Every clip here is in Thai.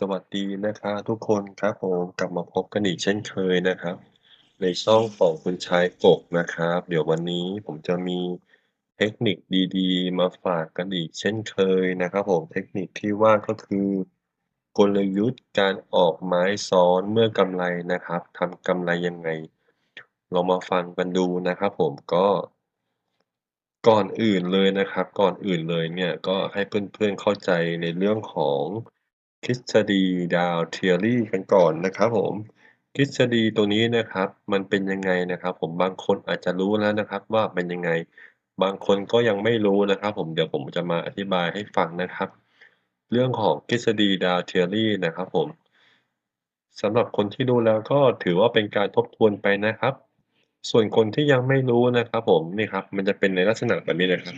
สวัสดีนะครับทุกคนครับผมกลับมาพบกันอีกเช่นเคยนะครับ ในช่องของคุณชายกกนะครับ เดี๋ยววันนี้ผมจะมีเทคนิคดีๆ มาฝากกันอีกเช่นเคยนะครับผมเทคนิคที่ว่าก็คือกลยุทธ์การออกไม้ซ้อนเมื่อกำไรนะครับทำกำไรยังไง เรามาฟังกันดูนะครับผมก็ก่อนอื่นเลยนะครับ ก่อนอื่นเลยเนี่ยก็ให้เพื่อนๆเข้าใจในเรื่องของ ฤษฎี Dow Theory กันก่อนนะครับผมทฤษฎีตัวนี้นะครับมันเป็นยังไงนะครับ ผมบางคนอาจจะรู้แล้วนะครับ ว่าเป็นยังไง บางคนก็ยังไม่รู้นะครับ ผมเดี๋ยวผมจะมาอธิบายให้ฟังนะครับ เรื่องของทฤษฎี Dow Theory นะครับผมสำหรับคนที่รู้แล้วก็ถือว่าเป็นการทบทวนไปนะครับ ส่วนคนที่ยังไม่รู้นะครับ ผมนี่ครับ มันจะเป็นในลักษณะแบบนี้นะครับ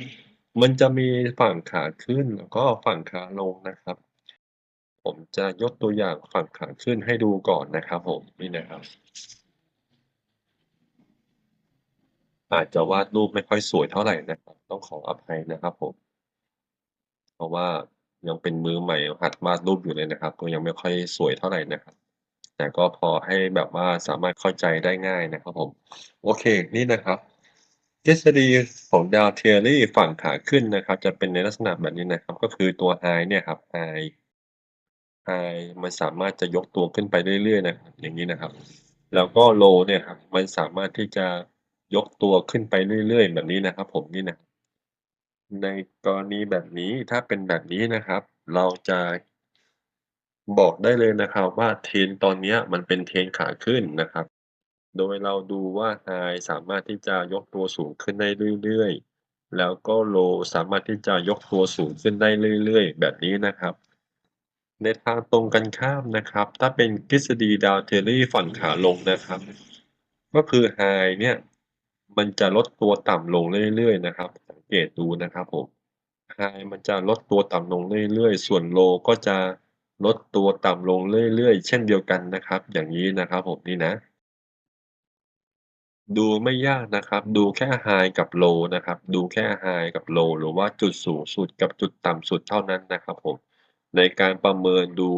มันจะมีฝั่งขาขึ้นแล้วก็ฝั่งขาลงนะครับ ผมจะยกตัวอย่างฝั่งขาขึ้นให้ดูก่อนนะครับผมนี่นะครับ อาจจะวาดรูปไม่ค่อยสวยเท่าไหร่นะครับ ต้องขออภัยนะครับผม เพราะว่ายังเป็นมือใหม่หัดวาดรูปอยู่เลยนะครับ ก็ยังไม่ค่อยสวยเท่าไหร่นะครับ แต่ก็พอให้แบบว่าสามารถเข้าใจได้ง่ายนะครับผม โอเคนี่นะครับทฤษฎีของ Dow Theory ฝั่งขาขึ้นนะครับ จะเป็นในลักษณะแบบนี้นะครับ ก็คือตัว i เนี่ยครับ i High มันสามารถจะยกตัวขึ้นไปเรื่อยๆนะครับอย่างนี้นะครับ แล้วก็ Low เนี่ยครับมันสามารถที่จะยกตัวขึ้นไปเรื่อยๆ แบบนี้นะครับ ผมนี่นะในกรณีแบบนี้ถ้าเป็นแบบนี้นะครับ เราจะบอกได้เลยนะครับว่าเทรนตอนนี้มันเป็นเทรนขาขึ้นนะครับ โดยเราดูว่า High สามารถที่จะยกตัวสูงขึ้นได้เรื่อยๆ แล้วก็ Low สามารถที่จะยกตัวสูงขึ้นได้เรื่อยๆ แบบนี้นะครับ ในทางตรงกันข้ามนะครับ ถ้าเป็นทฤษฎี Dow Theory ฝั่งขาลงนะครับ ก็คือ High เนี่ย มันจะลดตัวต่ำลงเรื่อยๆนะครับ สังเกตดูนะครับผม High มันจะลดตัวต่ำลงเรื่อยๆ ส่วน Low ก็จะลดตัวต่ำลงเรื่อยๆ เช่นเดียวกันนะครับ อย่างนี้นะครับผมนี่นะ ดูไม่ยากนะครับ ดูแค่ High กับ Low นะครับ ดูแค่ High กับ Low หรือว่าจุดสูงสุดกับจุดต่ำสุดเท่านั้นนะครับผม ในการประเมินดู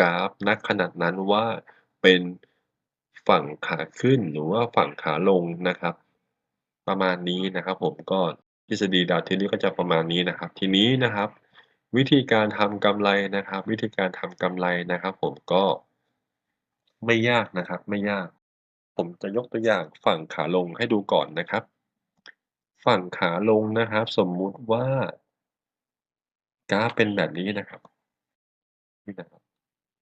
กราฟณขณะนั้นว่าเป็นฝั่งขาขึ้นหรือว่าฝั่งขาลงนะครับ ประมาณนี้นะครับผมก็ทฤษฎี Dow Theory ก็จะประมาณนี้นะครับ ทีนี้นะครับ วิธีการทำกำไรนะครับ วิธีการทำกำไรนะครับ ผมก็ ไม่ยากนะครับ ไม่ยาก ผมจะยกตัวอย่างฝั่งขาลงให้ดูก่อนนะครับ ฝั่งขาลงนะครับ สมมุติว่ากราฟเป็นแบบนี้นะครับ นี่นะครับ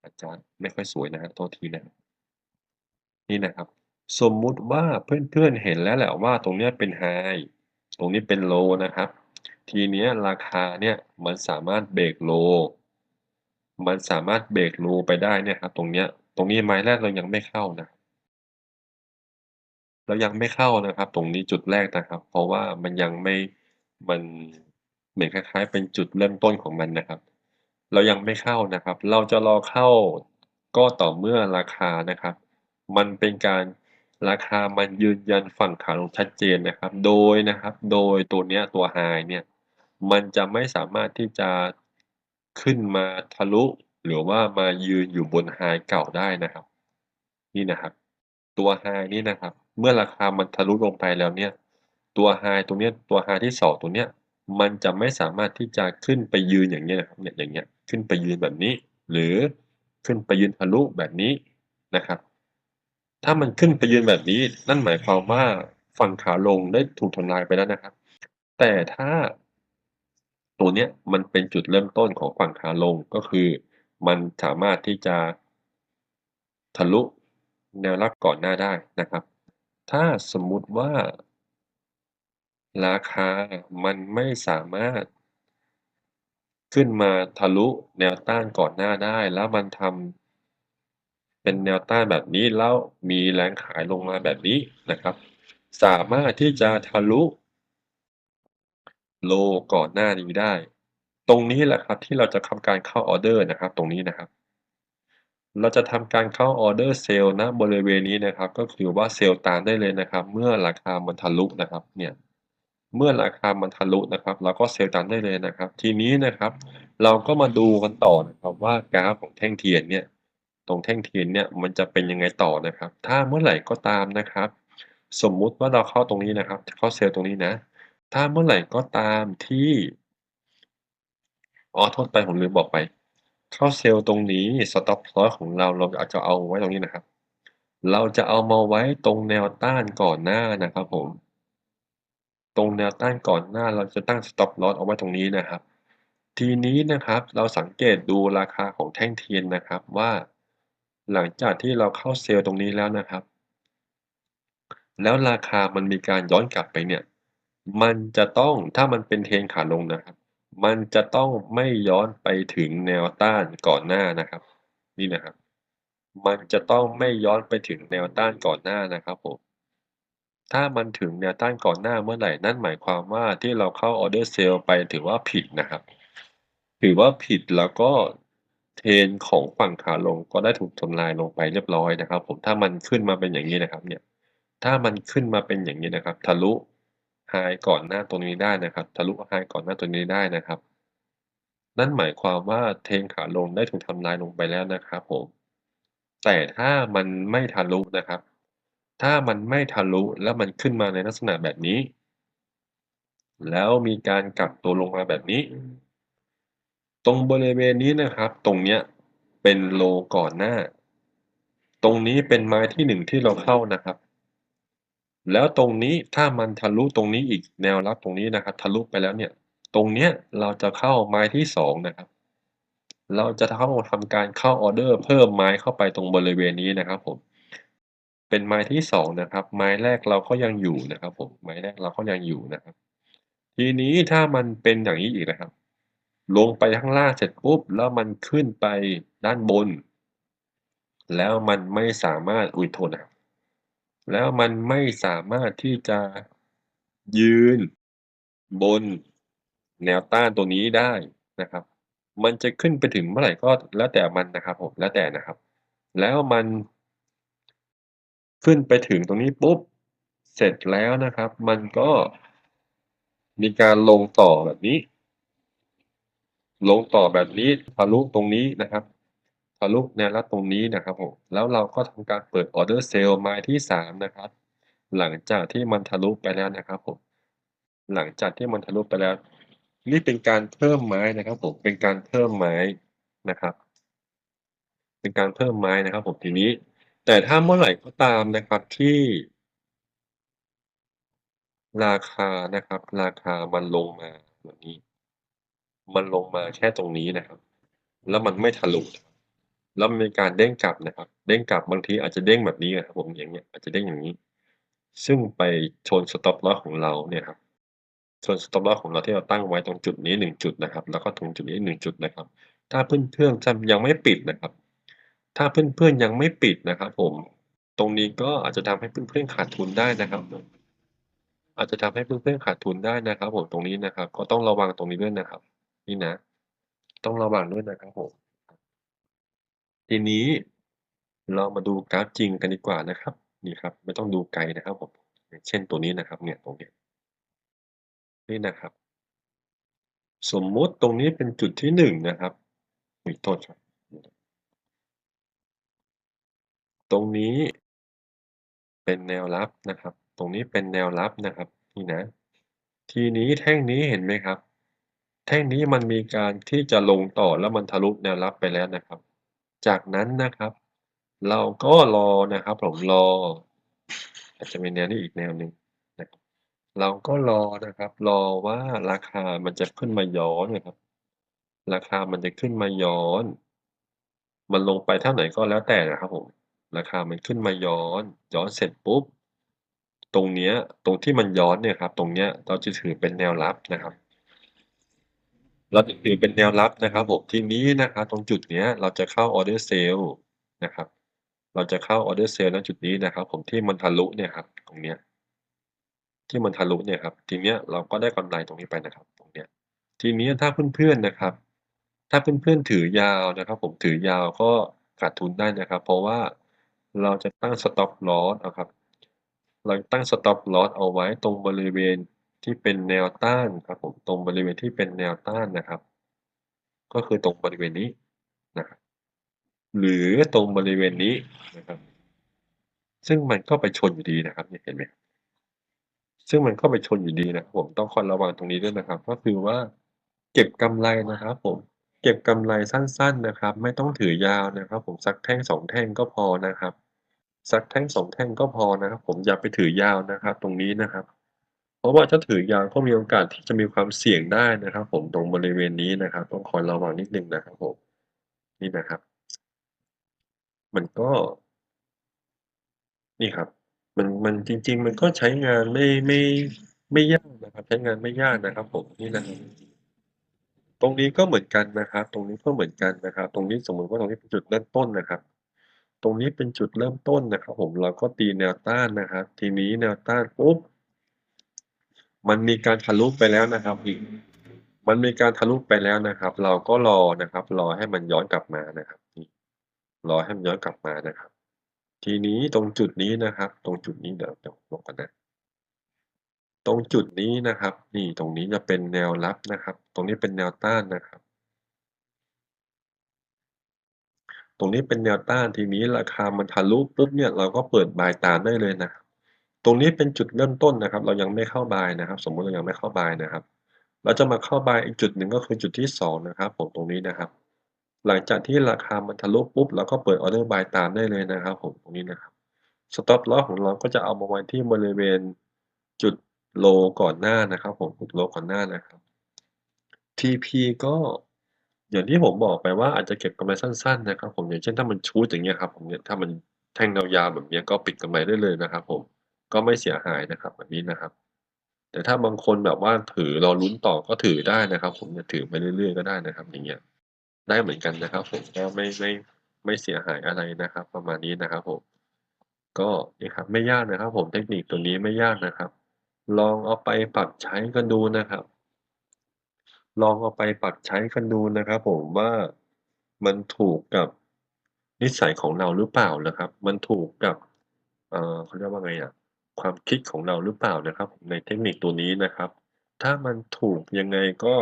อาจารย์ไม่ค่อยสวยนะครับโทษทีนะครับนี่นะครับ สมมุติว่าเพื่อนๆเห็นแล้วแหละว่าตรงเนี้ยเป็น High ตรงนี้เป็น Low นะครับ ทีเนี้ยราคาเนี่ยมันสามารถเบรก Low มันสามารถเบรก Low ไปได้เนี่ยครับตรงเนี้ยตรงนี้ไม้แรกเรายังไม่เข้านะ เรายังไม่เข้านะครับ ตรงนี้จุดแรกนะครับ เพราะว่ามันยังไม่มันเหมือนคล้ายๆ เป็นจุดเริ่มต้นของมันนะครับ เรายังไม่เข้านะครับ เราจะรอเข้าก็ต่อเมื่อราคานะครับ มันเป็นการราคามันยืนยันฝั่งขาลงชัดเจนนะครับ โดยนะครับ โดยตัวเนี้ยตัว High เนี่ย มันจะไม่สามารถที่จะขึ้นมาทะลุ หรือว่ามายืนอยู่บน High เก่าได้นะครับ นี่นะครับ ตัว High นี่นะครับ เมื่อราคามันทะลุลงไปแล้วเนี่ย ตัว High ตรงเนี้ยตัว High ที่2ตรงเนี้ย มันจะไม่สามารถที่จะขึ้นไปยืนอย่างเงี้ยนะครับเนี่ยอย่างเงี้ย ขึ้นไปยืนแบบนี้ หรือขึ้นไปยืนทะลุแบบนี้นะครับ ถ้ามันขึ้นไปยืนแบบนี้ นั่นหมายความว่าฝั่งขาลงได้ถูกทำลายไปแล้วนะครับ แต่ถ้าตัวเนี้ยมันเป็นจุดเริ่มต้นของฝั่งขาลงก็คือ มันสามารถที่จะทะลุแนวรับก่อนหน้าได้นะครับ ถ้าสมมุติว่า ราคามันไม่สามารถ ขึ้นมาทะลุแนวต้านก่อนหน้าได้ แล้วมันทำเป็นแนวต้านแบบนี้แล้วมีแรงขายลงมาแบบนี้นะครับ สามารถที่จะทะลุ Low ก่อนหน้านี้ได้ ตรงนี้แหละครับที่เราจะทำการเข้าออเดอร์นะครับ ตรงนี้นะครับ เราจะทำการเข้าออเดอร์เซลล์ณบริเวณนี้นะครับ ก็คือว่าเซลล์ตามได้เลยนะครับ เมื่อราคามันทะลุนะครับ เนี่ย เมื่อราคามันทะลุนะครับ เราก็เซลล์ตามได้เลยนะครับ ทีนี้นะครับ เราก็มาดูกันต่อนะครับว่ากราฟของแท่งเทียนเนี่ยตรงแท่งเทียนเนี่ยมันจะเป็นยังไงต่อนะครับ ถ้าเมื่อไหร่ก็ตามนะครับ สมมุติว่าเราเข้าตรงนี้นะครับ เข้าเซลล์ตรงนี้นะ ถ้าเมื่อไหร่ก็ตามที่อ๋อโทษไปผมลืมบอกไป เข้าเซลล์ตรงนี้ Stop Loss ของเราเราอาจจะเอาไว้ตรงนี้นะครับ เราจะเอามาไว้ตรงแนวต้านก่อนหน้านะครับผม ตรงแนวต้านก่อนหน้าเราจะตั้ง Stop Loss เอาไว้ตรงนี้นะครับ ทีนี้นะครับเราสังเกตดูราคาของแท่งเทียนนะครับว่า หลังจากที่เราเข้าเซลล์ตรงนี้แล้วนะครับ แล้วราคามันมีการย้อนกลับไปเนี่ย มันจะต้องถ้ามันเป็นเทนขาลงนะครับ มันจะต้องไม่ย้อนไปถึงแนวต้านก่อนหน้านะครับ นี่นะครับ มันจะต้องไม่ย้อนไปถึงแนวต้านก่อนหน้านะครับผม ถ้ามันถึงแนวต้านก่อนหน้าเมื่อไหร่ นั่นหมายความว่าที่เราเข้าออเดอร์เซลล์ไปถือว่าผิดนะครับ ถือว่าผิดแล้วก็เทรนของฝั่งขาลงก็ได้ถูกทำลายลงไปเรียบร้อยนะครับ ผมถ้ามันขึ้นมาเป็นอย่างงี้นะครับเนี่ยถ้ามันขึ้นมาเป็นอย่างงี้นะครับ ทะลุ High ก่อนหน้าตรงนี้ได้นะครับ ทะลุ High ก่อนหน้าตัวนี้ได้นะครับ นั่นหมายความว่าเทรนขาลงได้ถูกทำลายลงไปแล้วนะครับ ผม แต่ถ้ามันไม่ทะลุนะครับ ถ้ามันไม่ทะลุแล้วมันขึ้นมาในลักษณะแบบนี้ แล้วมีการกลับตัวลงมาแบบนี้ ตรงบริเวณนี้นะครับ ตรงเนี้ยเป็นโลก่อนหน้า ตรงนี้เป็นไม้ที่1ที่เราเข้านะครับ แล้วตรงนี้ถ้ามันทะลุตรงนี้อีกแนวรับตรงนี้นะครับ ทะลุไปแล้วเนี่ย ตรงเนี้ยเราจะเข้าไม้ที่2นะครับ เราจะเข้าทำการเข้าออเดอร์เพิ่มไม้เข้าไปตรงบริเวณนี้นะครับผม เป็นไม้ที่2นะครับ ไม้แรกเราก็ยังอยู่นะครับผมไม้แรกเราก็ยังอยู่นะครับ ทีนี้ถ้ามันเป็นอย่างนี้อีกนะครับ ลงไปข้างล่างเสร็จปุ๊บแล้วมันขึ้นไปด้านบน แล้วมันไม่สามารถอุ๊ยโทษนะแล้วมันไม่สามารถที่จะยืนบนแนวต้านตัวนี้ได้นะครับ มันจะขึ้นไปถึงเมื่อไหร่ก็แล้วแต่มันนะครับผมแล้วแต่นะครับ แล้วมัน ขึ้นไปถึงตรงนี้ปุ๊บ เสร็จแล้วนะครับ มันก็มีการลงต่อแบบนี้ ลงต่อแบบนี้ทะลุตรงนี้นะครับทะลุแนวรับตรงนี้นะครับผมแล้วเราก็ทำการเปิดออเดอร์เซลล์ไม้ที่3นะครับ หลังจากที่มันทะลุไปแล้วนะครับผมหลังจากที่มันทะลุไปแล้ว นี่เป็นการเพิ่มไม้นะครับผมเป็นการเพิ่มไม้นะครับ เป็นการเพิ่มไม้นะครับผมทีนี้ แต่ถ้าเมื่อไหร่ก็ตามนะครับที่ ราคานะครับ ราคามันลงมาแบบนี้ มันลงมาแค่ตรงนี้นะครับ แล้วมันไม่ทะลุแล้วมีการเด้งกลับนะครับ เด้งกลับบางทีอาจจะเด้งแบบนี้อะครับผมอย่างเงี้ยอาจจะเด้งอย่างงี้ ซึ่งไปชน Stop Loss ของเราเนี่ยครับชน Stop Loss ของเราที่เราตั้งไว้ตรงจุดนี้ 1 จุดนะครับ แล้วก็ตรงจุดนี้ 1 จุดนะครับ ถ้าเพื่อนๆจำยังไม่ปิดนะครับ ถ้าเพื่อน ๆ ยังไม่ปิดนะครับผม ตรงนี้ก็อาจจะทำให้เพื่อน ๆ ขาดทุนได้นะครับ อาจจะทำให้เพื่อน ๆ ขาดทุนได้นะครับผมตรงนี้นะครับ ก็ต้องระวังตรงนี้ด้วยนะครับ นี่นะ ต้องระวังด้วยนะครับผม ทีนี้เรามาดูกราฟจริงกันดีกว่านะครับ นี่ครับ ไม่ต้องดูไกลนะครับผม เช่นตัวนี้นะครับ เนี่ยตรงนี้นี่นะครับ สมมุติตรงนี้เป็นจุดที่1นะครับอุ๊ยโทษครับ ตรงนี้เป็นแนวรับนะครับ ตรงนี้เป็นแนวรับนะครับนี่นะ ทีนี้แท่งนี้เห็นไหมครับ แท่งนี้มันมีการที่จะลงต่อแล้วมันทะลุแนวรับไปแล้วนะครับ จากนั้นนะครับ เราก็รอนะครับผมรอ อาจจะเป็นแนวนี้อีกแนวหนึ่งนะครับ เราก็รอนะครับ รอว่าราคามันจะขึ้นมาย้อนนะครับ ราคามันจะขึ้นมาย้อน มันลงไปเท่าไหนก็แล้วแต่นะครับผม ราคามันขึ้นมาย้อน ย้อนเสร็จปุ๊บ ตรงเนี้ย ตรงที่มันย้อนเนี่ยครับ ตรงเนี้ยเราจะถือเป็นแนวรับนะครับเราจะถือเป็นแนวรับนะครับผมทีนี้นะครับตรงจุดเนี้ยเราจะเข้าออเดอร์เซลนะครับ เราจะเข้าออเดอร์เซลณจุดนี้นะครับ ผมที่มันทะลุเนี่ยครับ ตรงเนี้ยที่มันทะลุเนี่ยครับ ทีเนี้ยเราก็ได้กำไรตรงนี้ไปนะครับ ตรงเนี้ย ทีนี้ถ้าเพื่อนๆนะครับ ถ้าเพื่อนๆถือยาวนะครับ ผมถือยาวก็ขาดทุนได้นะครับ เพราะว่า เราจะตั้ง Stop Loss นะครับ เราตั้ง Stop Loss เอาไว้ตรงบริเวณที่เป็นแนวต้านครับผมตรงบริเวณที่เป็นแนวต้านนะครับ ก็คือตรงบริเวณนี้นะครับหรือตรงบริเวณนี้นะครับ ซึ่งมันก็ไปชนอยู่ดีนะครับเห็นไหมซึ่งมันก็ไปชนอยู่ดีนะครับผมต้องคอยระวังตรงนี้ด้วยนะครับ ก็คือว่าเก็บกำไรนะครับผมเก็บกำไรสั้น ๆนะครับ ไม่ต้องถือยาวนะครับ ผมสักแท่ง2แท่งก็พอนะครับ สักแท่ง2แท่งก็พอนะครับ ผมอย่าไปถือยาวนะครับ ตรงนี้นะครับ เพราะว่าถ้าถือยาวก็มีโอกาสที่จะมีความเสี่ยงได้นะครับ ผมตรงบริเวณนี้นะครับ ต้องคอยระวังนิดนึงนะครับผมนี่นะครับ มันก็ นี่ครับ มันมันจริง ๆ มันก็ใช้งานไม่ไม่ไม่ยากนะครับ ใช้งานไม่ยากนะครับ ผมนี่นะครับตรงนี้ก็เหมือนกันนะครับ ตรงนี้ก็เหมือนกันนะครับ ตรงนี้สมมติว่าตรงนี้เป็นจุดเริ่มต้นนะครับ ตรงนี้เป็นจุดเริ่มต้นนะครับผมเราก็ตีแนวต้านนะครับ ทีนี้แนวต้านปุ๊บมันมีการทะลุไปแล้วนะครับอีกมันมีการทะลุไปแล้วนะครับ เราก็รอนะครับ รอให้มันย้อนกลับมานะครับนี่รอให้มันย้อนกลับมานะครับ ทีนี้ตรงจุดนี้นะครับ ตรงจุดนี้เดี๋ยวเดี๋ยวลงก่อนนะตรงจุดนี้นะครับ นี่ตรงนี้จะเป็นแนวรับนะครับ ตรงนี้เป็นแนวต้านนะครับ ต รงนี้เป็นแนวต้านทีนี้ราคามันทะลุปุ๊บเนี่ยเราก็เปิด buy ตามได้เลยนะ ตรงนี้เป็นจุดเริ่มต้นนะครับ เรายังไม่เข้า buy นะครับ สมมุติเรายังไม่เข้า buy นะครับ เราจะมาเข้า buy อีกจุดหนึ่งก็คือจุดที่ 2 นะครับผมตรงนี้นะครับ หลังจากที่ราคามันทะลุปุ๊บเราก็เปิดออเดอร์ buy ตามได้เลยนะครับ ผมตรงนี้นะครับ stop loss ของเราก็จะเอามาไว้ที่บริเวณจุด low ก่อนหน้านะครับ ผมจุด low ก่อนหน้านะครับ TP ก็ อย่างที่ผมบอกไปว่าอาจจะเก็บกำไรสั้นๆนะครับ ผมอย่างเช่นถ้ามันชูตอย่างเงี้ยครับผมเนี่ยถ้ามันแท่งยาวๆแบบเนี้ยก็ปิดกำไรได้เลยนะครับ ผมก็ไม่เสียหายนะครับแบบนี้นะครับ แต่ถ้าบางคนแบบว่าถือรอลุ้นต่อก็ถือได้นะครับ ผมเนี่ยถือไปเรื่อยๆก็ได้นะครับ อย่างเงี้ยได้เหมือนกันนะครับ ผมก็ไม่ไม่ไม่เสียหายอะไรนะครับ ประมาณนี้นะครับ ผมก็นี่ครับ ไม่ยากนะครับ ผมเทคนิคตัวนี้ไม่ยากนะครับ ลองเอาไปปรับใช้กันดูนะครับ ลองเอาไปปรับใช้กันดูนะครับผมว่ามันถูกกับนิสัยของเราหรือเปล่านะครับ มันถูกกับเอ่อเขาเรียกว่าไงอะความคิดของเราหรือเปล่านะครับ ในเทคนิคตัวนี้นะครับ ถ้ามันถูกยังไงก็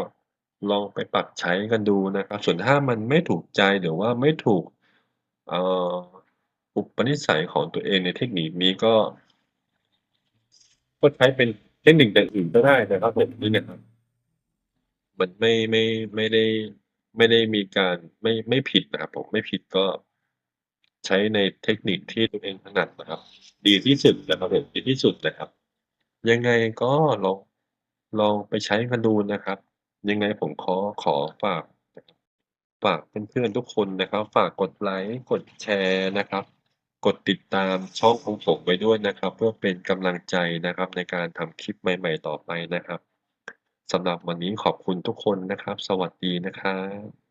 ลองไปปรับใช้กันดูนะครับ ส่วนถ้ามันไม่ถูกใจหรือว่าไม่ถูกเอ่ออุปนิสัยของตัวเองในเทคนิคนี้ก็ ก็ใช้เป็นเทคนิคอย่างอื่นก็ได้นะครับผมนี่นะครับ มันไม่ ไม่ ไม่ได้ ไม่ได้มีการ ไม่ ไม่ผิดนะครับผม ไม่ผิดก็ใช้ในเทคนิคที่ตัวเองถนัดนะครับ ดีที่สุดนะครับผมดีที่สุดนะครับ ยังไงก็ลอง ลองไปใช้กันดูนะครับ ยังไงผมขอขอฝากฝากเพื่อนๆทุกคนนะครับ ฝากกดไลก์กดแชร์นะครับ กดติดตามช่องของผมไว้ด้วยนะครับ เพื่อเป็นกำลังใจนะครับในการทำคลิปใหม่ ๆ ต่อไปนะครับ สำหรับวันนี้ขอบคุณทุกคนนะครับ สวัสดีนะครับ